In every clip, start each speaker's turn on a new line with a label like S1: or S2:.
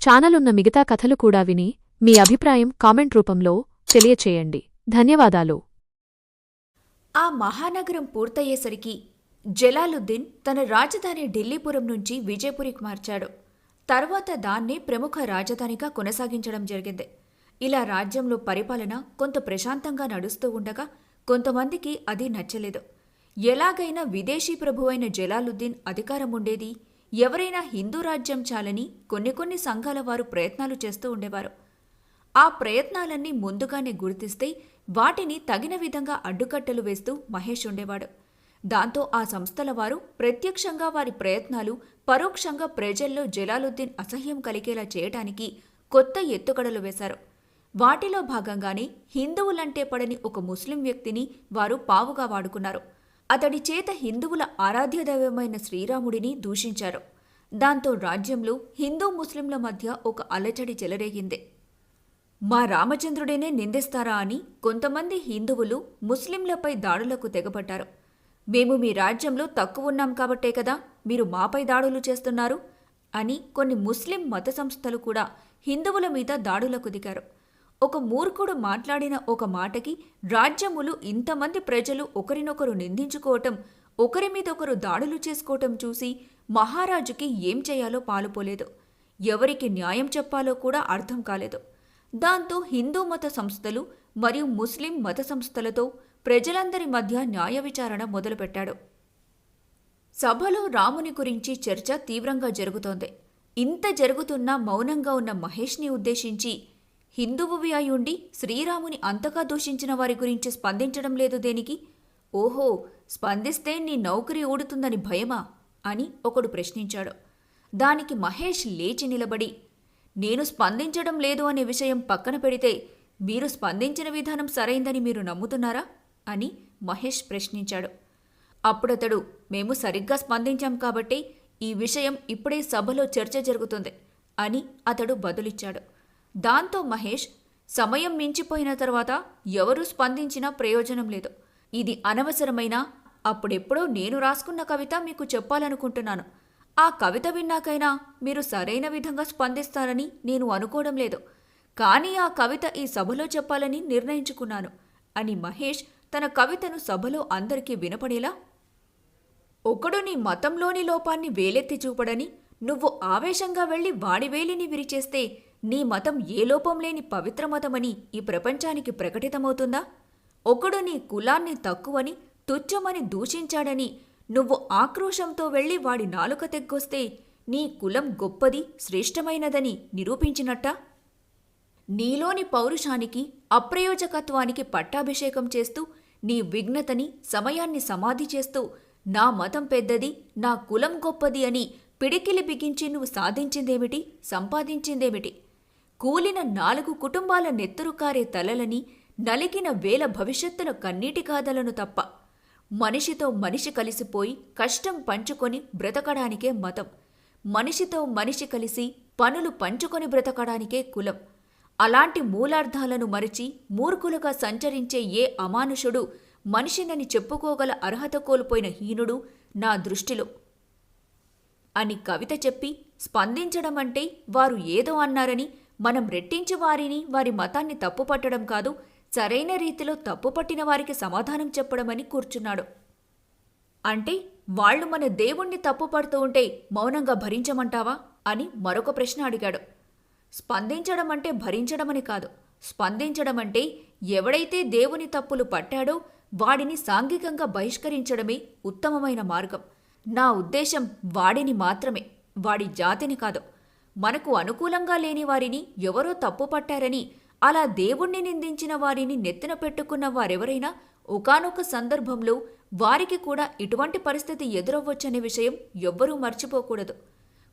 S1: ఛానలున్న ఉన్న మిగతా కథలు కూడా విని మీ అభిప్రాయం కామెంట్ రూపంలో తెలియచేయండి. ధన్యవాదాలు.
S2: ఆ మహానగరం పూర్తయ్యేసరికి జలాలుద్దీన్ తన రాజధాని ఢిల్లీపురం నుంచి విజయపురికి మార్చాడు. తర్వాత దాన్నే ప్రముఖ రాజధానిగా కొనసాగించడం జరిగింది. ఇలా రాజ్యంలో పరిపాలన కొంత ప్రశాంతంగా నడుస్తూ ఉండగా కొంతమందికి అది నచ్చలేదు. ఎలాగైనా విదేశీ ప్రభువైన జలాలుద్దీన్ అధికారం ఉండేది ఎవరైనా హిందూ రాజ్యం చాలని కొన్ని కొన్ని సంఘాల వారు ప్రయత్నాలు చేస్తూ ఉండేవారు. ఆ ప్రయత్నాలన్నీ ముందుగానే గుర్తిస్తే వాటిని తగిన విధంగా అడ్డుకట్టలు వేస్తూ మహేష్ ఉండేవాడు. దాంతో ఆ సంస్థల వారు ప్రత్యక్షంగా వారి ప్రయత్నాలు పరోక్షంగా ప్రజల్లో జలాలుద్దీన్ అసహ్యం కలిగేలా చేయటానికి కొత్త ఎత్తుకడలు వేశారు. వాటిలో భాగంగానే హిందువులంటే పడని ఒక ముస్లిం వ్యక్తిని వారు పావుగా వాడుకున్నారు. అతడి చేత హిందువుల ఆరాధ్య దైవమైన శ్రీరాముడిని దూషించారు. దాంతో రాజ్యంలో హిందూ ముస్లింల మధ్య ఒక అలచడి చెలరేగింది. మా రామచంద్రుడినే నిందిస్తారా అని కొంతమంది హిందువులు ముస్లింలపై దాడులకు తెగబడ్డారు మేము మీ రాజ్యంలో తక్కువ ఉన్నాం కాబట్టే కదా మీరు మాపై దాడులు చేస్తున్నారు అని కొన్ని ముస్లిం మత సంస్థలు కూడా హిందువుల మీద దాడులకు దిగారు. ఒక మూర్ఖుడు మాట్లాడిన ఒక మాటకి రాజ్యములు ఇంతమంది ప్రజలు ఒకరినొకరు నిందించుకోవటం ఒకరి మీద ఒకరు దాడులు చేసుకోవటం చూసి మహారాజుకి ఏం చేయాలో పాలుపోలేదు. ఎవరికి న్యాయం చెప్పాలో కూడా అర్థం కాలేదు. దాంతో హిందూ మత సంస్థలు మరియు ముస్లిం మత సంస్థలతో ప్రజలందరి మధ్య న్యాయ విచారణ మొదలుపెట్టాడు. సభలో రాముని గురించి చర్చ తీవ్రంగా జరుగుతోంది. ఇంత జరుగుతున్నా మౌనంగా ఉన్న మహేష్ని ఉద్దేశించి హిందువువి అయ్యుండి శ్రీరాముని అంతగా దూషించిన వారి గురించి స్పందించడం లేదు దేనికి? ఓహో స్పందిస్తే నీ నౌకరీ ఊడుతుందని భయమా? అని ఒకడు ప్రశ్నించాడు. దానికి మహేష్ లేచి నిలబడి నేను స్పందించడం లేదు అనే విషయం పక్కన పెడితే మీరు స్పందించిన విధానం సరైందని మీరు నమ్ముతున్నారా? అని మహేష్ ప్రశ్నించాడు. అప్పుడతడు మేము సరిగ్గా స్పందించాం కాబట్టి ఈ విషయం ఇప్పుడే సభలో చర్చ జరుగుతుంది అని అతడు బదులిచ్చాడు. దాంతో మహేష్ సమయం మించిపోయిన తర్వాత ఎవరూ స్పందించినా ప్రయోజనం లేదు. ఇది అనవసరమైన అప్పుడెప్పుడో నేను రాసుకున్న కవిత మీకు చెప్పాలనుకుంటున్నాను. ఆ కవిత విన్నాకైనా మీరు సరైన విధంగా స్పందిస్తారని నేను అనుకోవడం లేదు. కానీ ఆ కవిత ఈ సభలో చెప్పాలని నిర్ణయించుకున్నాను అని మహేష్ తన కవితను సభలో అందరికీ వినపడేలా ఒకడు నీ మతంలోని లోపాన్ని వేలెత్తి చూపడని నువ్వు ఆవేశంగా వెళ్ళి వాడి వేలిని విరిచేస్తే నీ మతం ఏ లోపం లేని పవిత్ర మతమని ఈ ప్రపంచానికి ప్రకటితమవుతుందా? ఒకడు నీ కులాన్ని తక్కువని తుచ్చమని దూషించాడని నువ్వు ఆక్రోశంతో వెళ్ళి వాడి నాలుక తెగ్గొస్తే నీ కులం గొప్పది శ్రేష్టమైనదని నిరూపించినట్టా? నీలోని పౌరుషానికి అప్రయోజకత్వానికి పట్టాభిషేకం చేస్తూ నీ విఘ్నతని సమయాన్ని సమాధి చేస్తూ నా మతం పెద్దది నా కులం గొప్పది అని పిడికిలి బిగించి నువ్వు సాధించిందేమిటి? సంపాదించిందేమిటి? కూలిన నాలుగు కుటుంబాల నెత్తురు కారే తలలని నలిగిన వేల భవిష్యత్తుల కన్నీటి కాదలను తప్ప. మనిషితో మనిషి కలిసిపోయి కష్టం పంచుకొని బ్రతకడానికే మతం. మనిషితో మనిషి కలిసి పనులు పంచుకొని బ్రతకడానికే కులం. అలాంటి మూలార్థాలను మరిచి మూర్ఖులుగా సంచరించే ఏ అమానుషుడు మనిషినని చెప్పుకోగల అర్హత కోల్పోయిన హీనుడు నా దృష్టిలో. అని కవిత చెప్పి స్పందించడమంటే వారు ఏదో అన్నారని మనం రెట్టించి వారిని వారి మతాన్ని తప్పుపట్టడం కాదు సరైన రీతిలో తప్పుపట్టిన వారికి సమాధానం చెప్పడమని కూర్చున్నాడు. అంటే వాళ్ళు మన దేవుణ్ణి తప్పుపడుతూ ఉంటే మౌనంగా భరించమంటావా? అని మరొక ప్రశ్న అడిగాడు. స్పందించడం అంటే భరించడమని కాదు. స్పందించడం అంటే ఎవడైతే దేవుని తప్పులు పట్టాడో వాడిని సాంఘికంగా బహిష్కరించడమే ఉత్తమమైన మార్గం. నా ఉద్దేశం వాడిని మాత్రమే వాడి జాతిని కాదు. మనకు అనుకూలంగా లేని వారిని ఎవరో తప్పు పట్టారని అలా దేవుణ్ణి నిందించిన వారిని నెత్తిన పెట్టుకున్న వారెవరైనా ఒకానొక సందర్భంలో వారికి కూడా ఇటువంటి పరిస్థితి ఎదురవ్వచ్చనే విషయం ఎవ్వరూ మర్చిపోకూడదు.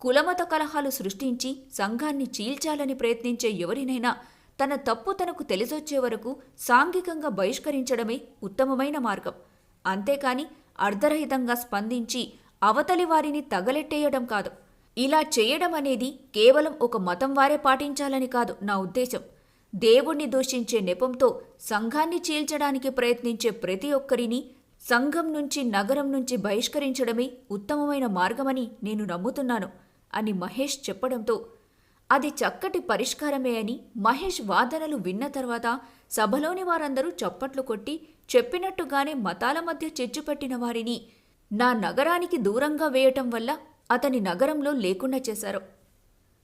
S2: కులమత కలహాలు సృష్టించి సంఘాన్ని చీల్చాలని ప్రయత్నించే ఎవరినైనా తన తప్పు తనకు తెలిసొచ్చే వరకు సాంఘికంగా బహిష్కరించడమే ఉత్తమమైన మార్గం. అంతేకాని అర్ధరహితంగా స్పందించి అవతలి వారిని తగలెట్టేయడం కాదు. ఇలా చేయడం అనేది కేవలం ఒక మతం వారే పాటించాలని కాదు నా ఉద్దేశం. దేవుణ్ణి దూషించే నెపంతో సంఘాన్ని చీల్చడానికి ప్రయత్నించే ప్రతి ఒక్కరిని సంఘం నుంచి నగరం నుంచి బహిష్కరించడమే ఉత్తమమైన మార్గమని నేను నమ్ముతున్నాను అని మహేష్ చెప్పడంతో అది చక్కటి పరిష్కారమే అని మహేష్ వాదనలు విన్న తర్వాత సభలోని వారందరూ చప్పట్లు కొట్టి చెప్పినట్టుగానే మతాల మధ్య చిచ్చుపెట్టిన వారిని నా నగరానికి దూరంగా వేయటం వల్ల అతని నగరంలో లేకుండా చేశారు.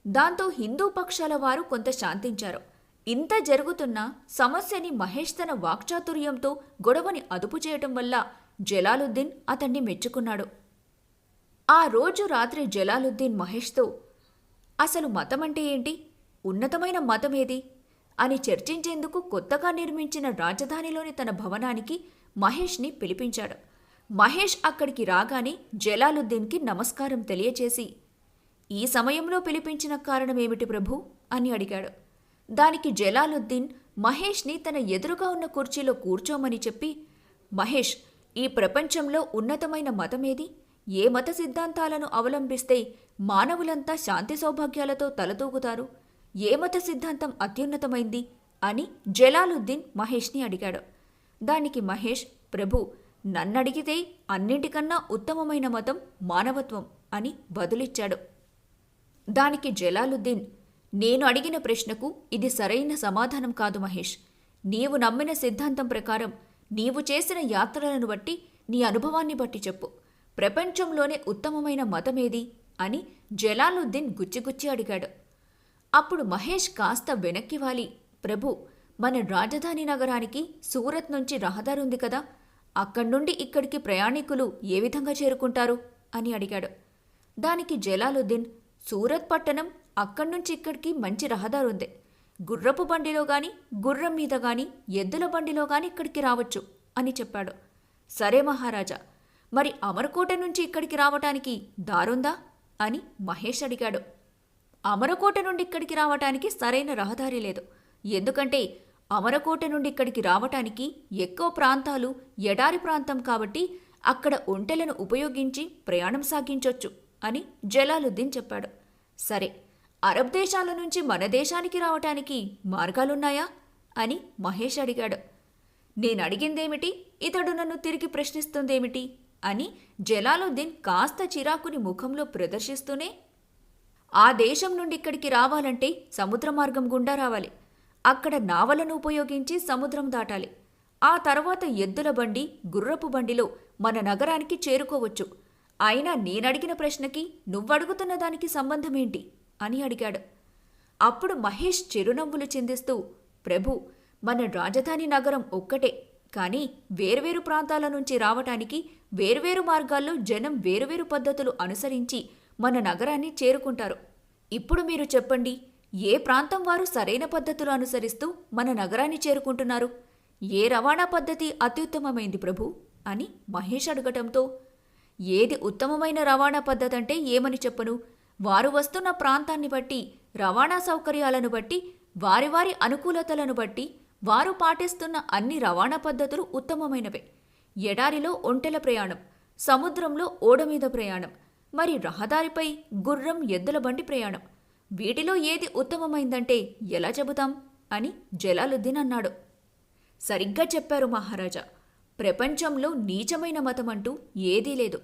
S2: దాంతో హిందూ పక్షాల వారు కొంత శాంతించారు. ఇంత జరుగుతున్నా సమస్యని మహేష్ తన వాక్చాతుర్యంతో గొడవని అదుపు చేయటం వల్ల జలాలుద్దీన్ అతన్ని మెచ్చుకున్నాడు. ఆ రోజు రాత్రి జలాలుద్దీన్ మహేష్తో అసలు మతం అంటే ఏంటి? ఉన్నతమైన మతం ఏది అని చర్చించేందుకు కొత్తగా నిర్మించిన రాజధానిలోని తన భవనానికి మహేష్ని పిలిపించాడు. మహేష్ అక్కడికి రాగానే జలాలుద్దీన్కి నమస్కారం తెలియచేసి ఈ సమయంలో పిలిపించిన కారణమేమిటి ప్రభు? అని అడిగాడు. దానికి జలాలుద్దీన్ మహేష్ని తన ఎదురుగా ఉన్న కుర్చీలో కూర్చోమని చెప్పి మహేష్ ఈ ప్రపంచంలో ఉన్నతమైన మతమేది? ఏ మత సిద్ధాంతాలను అవలంబిస్తే మానవులంతా శాంతి సౌభాగ్యాలతో తలదూగుతారు? ఏ మత సిద్ధాంతం అత్యున్నతమైంది? అని జలాలుద్దీన్ మహేష్ని అడిగాడు. దానికి మహేష్ ప్రభు నన్నడిగితే అన్నింటికన్నా ఉత్తమమైన మతం మానవత్వం అని బదులిచ్చాడు. దానికి జలాలుద్దీన్ నేను అడిగిన ప్రశ్నకు ఇది సరైన సమాధానం కాదు మహేష్. నీవు నమ్మిన సిద్ధాంతం ప్రకారం నీవు చేసిన యాత్రలను బట్టి నీ అనుభవాన్ని బట్టి చెప్పు. ప్రపంచంలోనే ఉత్తమమైన మతమేది? అని జలాలుద్దీన్ గుచ్చిగుచ్చి అడిగాడు. అప్పుడు మహేష్ కాస్త వెనక్కి వాలి. ప్రభు మన రాజధాని నగరానికి సూరత్ నుంచి రహదారుంది కదా అక్కడి నుండి ఇక్కడికి ప్రయాణికులు ఏ విధంగా చేరుకుంటారు? అని అడిగాడు. దానికి జలాలుద్దీన్ సూరత్ పట్టణం అక్కడి నుంచి ఇక్కడికి మంచి రహదారుంది గుర్రపు బండిలో గాని గుర్రం మీద గాని ఎద్దుల బండిలో గాని ఇక్కడికి రావచ్చు అని చెప్పాడు. సరే మహారాజా మరి అమరకోట నుంచి ఇక్కడికి రావటానికి దారుందా? అని మహేష్ అడిగాడు. అమరకోట నుండి ఇక్కడికి రావటానికి సరైన రహదారి లేదు. ఎందుకంటే అమరకోట నుండి ఇక్కడికి రావటానికి ఎక్కువ ప్రాంతాలు ఎడారి ప్రాంతం కాబట్టి అక్కడ ఒంటెలను ఉపయోగించి ప్రయాణం సాగించొచ్చు అని జలాలుద్దీన్ చెప్పాడు. సరే అరబ్ దేశాల నుంచి మన దేశానికి రావటానికి మార్గాలున్నాయా? అని మహేష్ అడిగాడు. నేను అడిగిందేమిటి ఇతడు నన్ను తిరిగి ప్రశ్నిస్తుందేమిటి? అని జలాలుద్దీన్ కాస్త చిరాకుని ముఖంలో ప్రదర్శిస్తూనే ఆ దేశం నుండి ఇక్కడికి రావాలంటే సముద్ర మార్గం గుండా రావాలి. అక్కడ నావలను ఉపయోగించి సముద్రం దాటాలి. ఆ తర్వాత ఎద్దుల బండి గుర్రపు బండిలో మన నగరానికి చేరుకోవచ్చు. అయినా నేనడిగిన ప్రశ్నకి నువ్వడుగుతున్న దానికి సంబంధమేంటి? అని అడిగాడు. అప్పుడు మహేష్ చిరునవ్వులు చిందిస్తూ ప్రభు మన రాజధాని నగరం ఒక్కటే. కానీ వేర్వేరు ప్రాంతాల నుంచి రావటానికి వేర్వేరు మార్గాల్లో జనం వేరువేరు పద్ధతులు అనుసరించి మన నగరాన్ని చేరుకుంటారు. ఇప్పుడు మీరు చెప్పండి ఏ ప్రాంతం వారు సరైన పద్ధతులు అనుసరిస్తూ మన నగరాన్ని చేరుకుంటున్నారు? ఏ రవాణా పద్ధతి అత్యుత్తమమైంది ప్రభు? అని మహేష్ అడగటంతో ఏది ఉత్తమమైన రవాణా పద్ధతి అంటే ఏమని చెప్పను? వారు వస్తున్న ప్రాంతాన్ని బట్టి రవాణా సౌకర్యాలను బట్టి వారి వారి అనుకూలతలను బట్టి వారు పాటిస్తున్న అన్ని రవాణా పద్ధతులు ఉత్తమమైనవే. ఎడారిలో ఒంటెల ప్రయాణం సముద్రంలో ఓడ మీద ప్రయాణం మరి రహదారిపై గుర్రం ఎద్దుల బండి ప్రయాణం వీటిలో ఏది ఉత్తమమైందంటే ఎలా చెబుతాం? అని జలాలుద్దీన్ అన్నాడు. సరిగ్గా చెప్పారు మహారాజా. ప్రపంచంలో నీచమైన మతమంటూ ఏదీ లేదు.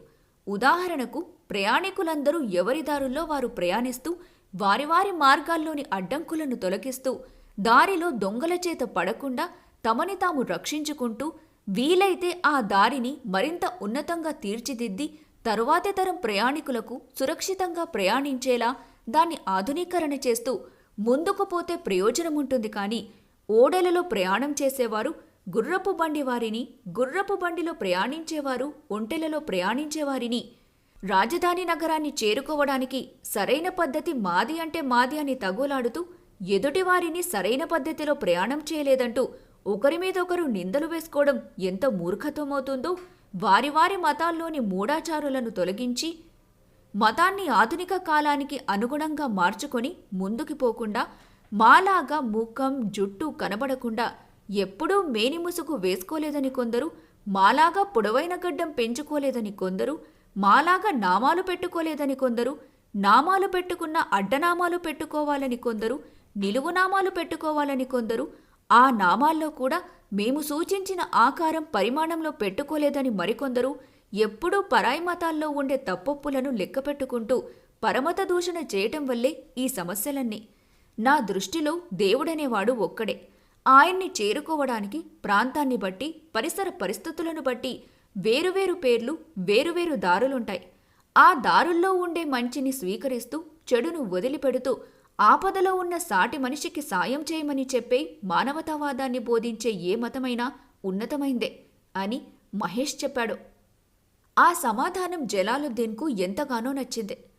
S2: ఉదాహరణకు ప్రయాణికులందరూ ఎవరి దారుల్లో వారు ప్రయాణిస్తూ వారి వారి మార్గాల్లోని అడ్డంకులను తొలగిస్తూ దారిలో దొంగల చేత పడకుండా తమని తాము రక్షించుకుంటూ వీలైతే ఆ దారిని మరింత ఉన్నతంగా తీర్చిదిద్ది తరువాతి తరం ప్రయాణికులకు సురక్షితంగా ప్రయాణించేలా దాన్ని ఆధునీకరణ చేస్తూ ముందుకు పోతే ప్రయోజనముంటుంది కానీ ఓడలలో ప్రయాణం చేసేవారు గుర్రపు బండి వారిని గుర్రపు బండిలో ప్రయాణించేవారు ఒంటెలలో ప్రయాణించేవారిని రాజధాని నగరాన్ని చేరుకోవడానికి సరైన పద్ధతి మాది అంటే మాది అని తగులాడుతూ ఎదుటివారిని సరైన పద్ధతిలో ప్రయాణం చేయలేదంటూ ఒకరి మీద ఒకరు నిందలు వేసుకోవడం ఎంత మూర్ఖత్వమవుతుందో వారి వారి మతాల్లోని మూఢాచారులను తొలగించి మతాన్ని ఆధునిక కాలానికి అనుగుణంగా మార్చుకొని ముందుకు పోకుండా మాలాగా ముఖం జుట్టు కనబడకుండా ఎప్పుడూ మేనిముసుగు వేసుకోలేదని కొందరు మాలాగా పొడవైన గడ్డం పెంచుకోలేదని కొందరు మాలాగా నామాలు పెట్టుకోలేదని కొందరు నామాలు పెట్టుకున్న అడ్డనామాలు పెట్టుకోవాలని కొందరు నిలువునామాలు పెట్టుకోవాలని కొందరు ఆ నామాల్లో కూడా మేము సూచించిన ఆకారం పరిమాణంలో పెట్టుకోలేదని మరికొందరు ఎప్పుడూ పరాయి మతాల్లో ఉండే తప్పొప్పులను లెక్కపెట్టుకుంటూ పరమత దూషణ చేయటం వల్లే ఈ సమస్యలన్నీ. నా దృష్టిలో దేవుడనేవాడు ఒక్కడే. ఆయన్ని చేరుకోవడానికి ప్రాంతాన్ని బట్టి పరిసర పరిస్థితులను బట్టి వేరువేరు పేర్లు వేరువేరు దారులుంటాయి. ఆ దారుల్లో ఉండే మంచిని స్వీకరిస్తూ చెడును వదిలిపెడుతూ ఆపదలో ఉన్న సాటి మనిషికి సాయం చేయమని చెప్పే మానవతావాదాన్ని బోధించే ఏ మతమైనా ఉన్నతమైందే అని మహేష్ చెప్పాడు. ఆ సమాధానం జలాలుద్దీన్కు ఎంతగానో నచ్చింది.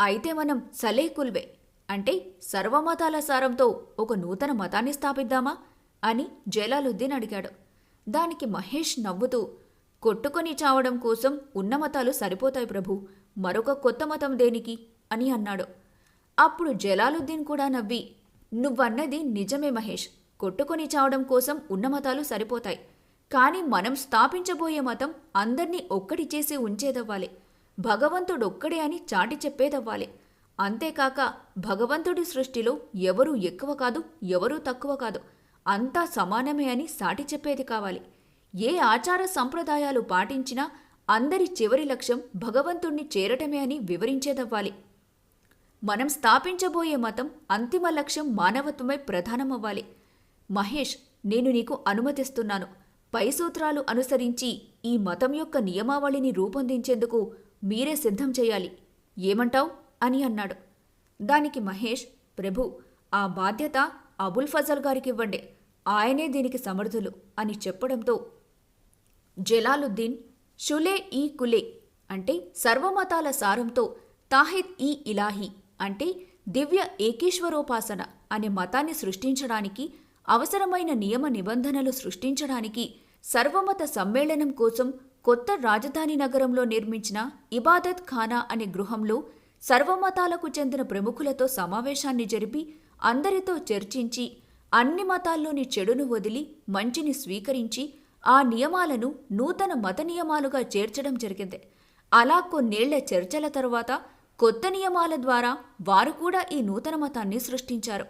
S2: అయితే మనం సలేకుల్వే అంటే సర్వమతాల సారంతో ఒక నూతన మతాన్ని స్థాపిద్దామా అని జలాలుద్దీన్ అడిగాడు. దానికి మహేష్ నవ్వుతూ కొట్టుకొని చావడం కోసం ఉన్న మతాలు సరిపోతాయి ప్రభు మరొక కొత్త మతం దేనికి? అని అన్నాడు. అప్పుడు జలాలుద్దీన్ కూడా నవ్వి నువ్వన్నది నిజమే మహేష్. కొట్టుకొని చావడం కోసం ఉన్న మతాలు సరిపోతాయి. కానీ మనం స్థాపించబోయే మతం అందర్నీ ఒక్కటి చేసి ఉంచేదవ్వాలి. భగవంతుడొక్కడే అని చాటి చెప్పేదవ్వాలి. అంతేకాక భగవంతుడి సృష్టిలో ఎవరూ ఎక్కువ కాదు ఎవరూ తక్కువ కాదు అంతా సమానమే అని సాటి చెప్పేది కావాలి. ఏ ఆచార సంప్రదాయాలు పాటించినా అందరి చివరి లక్ష్యం భగవంతుణ్ణి చేరటమే అని వివరించేదవ్వాలి. మనం స్థాపించబోయే మతం అంతిమ లక్ష్యం మానవత్వమై ప్రధానమవ్వాలి. మహేష్ నేను నీకు అనుమతిస్తున్నాను. పై సూత్రాలు అనుసరించి ఈ మతం యొక్క నియమావళిని రూపొందించేందుకు మీరే సిద్ధం చేయాలి. ఏమంటావ్? అని అన్నాడు. దానికి మహేష్ ప్రభు ఆ బాధ్యత అబుల్ ఫజల్ గారికివ్వండి. ఆయనే దీనికి సమర్థులు అని చెప్పడంతో జలాలుద్దీన్ షులే ఈ కులే అంటే సర్వమతాల సారంతో తాహిద్ ఈ ఇలాహి అంటే దివ్య ఏకీశ్వరోపాసన అనే మతాన్ని సృష్టించడానికి అవసరమైన నియమ నిబంధనలు సృష్టించడానికి సర్వమత సమ్మేళనం కోసం కొత్త రాజధాని నగరంలో నిర్మించిన ఇబాదత్ ఖానా అనే గృహంలో సర్వమతాలకు చెందిన ప్రముఖులతో సమావేశాన్ని జరిపి అందరితో చర్చించి అన్ని మతాల్లోని చెడును వదిలి మంచిని స్వీకరించి ఆ నియమాలను నూతన మత నియమాలుగా చేర్చడం జరిగింది. అలా కొన్నేళ్ళ చర్చల తరువాత కొత్త నియమాల ద్వారా వారు కూడా ఈ నూతన మతాన్ని సృష్టించారు.